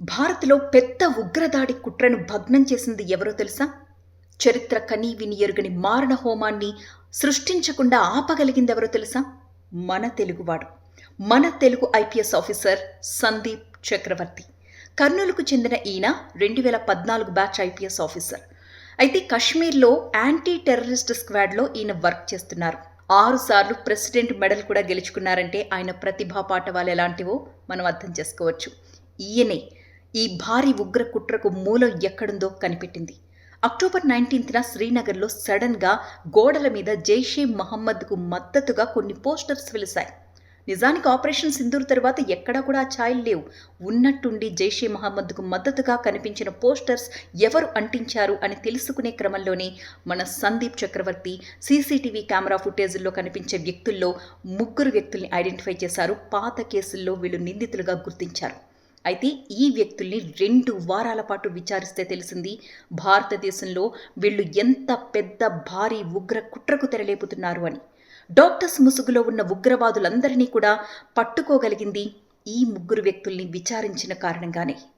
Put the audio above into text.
భారత్లో పెద్ద ఉగ్రదాడి కుట్రను భగ్నం చేసింది ఎవరో తెలుసా? చరిత్ర కనీ విని ఎరుగని మారణ హోమాన్ని సృష్టించకుండా ఆపగలిగింది ఎవరో తెలుసా? మన తెలుగువాడు. మన తెలుగు ఐపీఎస్ ఆఫీసర్ సందీప్ చక్రవర్తి. కర్నూలుకు చెందిన ఈయన రెండు వేల పద్నాలుగు బ్యాచ్ ఐపీఎస్ ఆఫీసర్. అయితే కశ్మీర్లో యాంటీ టెర్రరిస్ట్ స్క్వాడ్లో ఈయన వర్క్ చేస్తున్నారు. ఆరుసార్లు ప్రెసిడెంట్ మెడల్ కూడా గెలుచుకున్నారంటే ఆయన ప్రతిభా పాఠవాలు ఎలాంటివో మనం అర్థం చేసుకోవచ్చు. ఈయనే ఈ భారీ ఉగ్ర కుట్రకు మూలం ఎక్కడుందో కనిపెట్టింది. అక్టోబర్ నైన్టీన్త్న శ్రీనగర్లో సడన్గా గోడల మీద జైషే మహమ్మద్కు మద్దతుగా కొన్ని పోస్టర్స్ వెలిశాయి. నిజానికి ఆపరేషన్ సింధూర్ తర్వాత ఎక్కడా కూడా ఆ ఛాయలు లేవు. ఉన్నట్టుండి జైషే మహమ్మద్కు మద్దతుగా కనిపించిన పోస్టర్స్ ఎవరు అంటించారు అని తెలుసుకునే క్రమంలోనే మన సందీప్ చక్రవర్తి సీసీటీవీ కెమెరా ఫుటేజుల్లో కనిపించే వ్యక్తుల్లో ముగ్గురు వ్యక్తుల్ని ఐడెంటిఫై చేశారు. పాత కేసుల్లో వీళ్ళు నిందితులుగా గుర్తించారు. అయితే ఈ వ్యక్తుల్ని రెండు వారాల పాటు విచారిస్తే తెలిసింది భారతదేశంలో వీళ్ళు ఎంత పెద్ద భారీ ఉగ్ర కుట్రకు తెరలేపుతున్నారు అని. డాక్టర్స్ ముసుగులో ఉన్న ఉగ్రవాదులందరినీ కూడా పట్టుకోగలిగింది ఈ ముగ్గురు వ్యక్తుల్ని విచారించిన కారణంగానే.